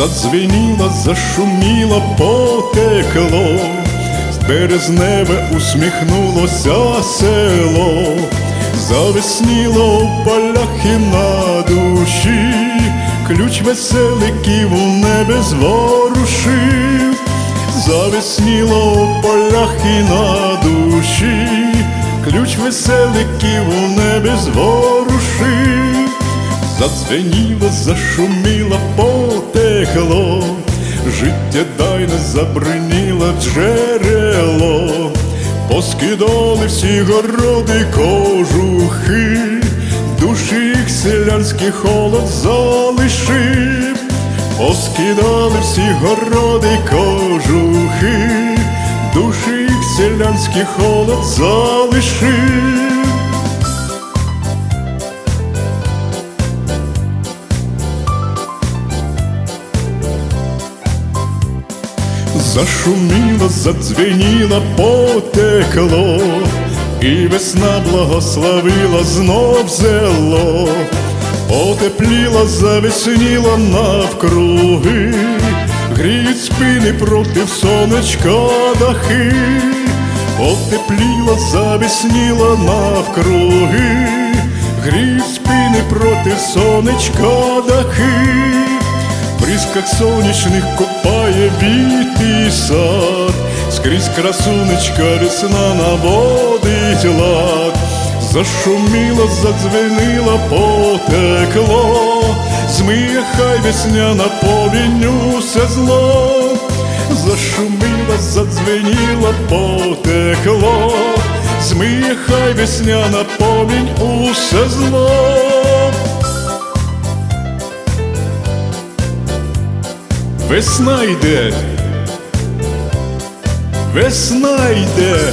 задзвеніло, зашуміло, потекло, з березневе усміхнулося село, завесніло у полях і на душі, ключ веселиків у небі зворушив, завесніло у полях і на душі, ключ веселиків у небі зворушив. Задзвеніло, зашуміло, потекло, життєдайне забриніло джерело, поскидали всі городи кожухи, душі їх селянський холод залишив, поскидали всі городи кожухи, душі їх селянський холод залишив. Зашуміло, задзвеніло, потекло, і весна благословила знов зело, потепліло, завесніло навкруги, гріють спини проти сонечка дахи, потепліло, завесніло навкруги, гріють спини проти сонечка дахи. Бризках сонячних копає бітий сад, скрізь красунечка рясна наводить лад, зашуміло, задзвенило, потекло, змиє хай весняна повінь усе зло, зашуміло, задзвеніло, потекло, змиє хай весняна повінь усе зло. Весна йде, весна йде,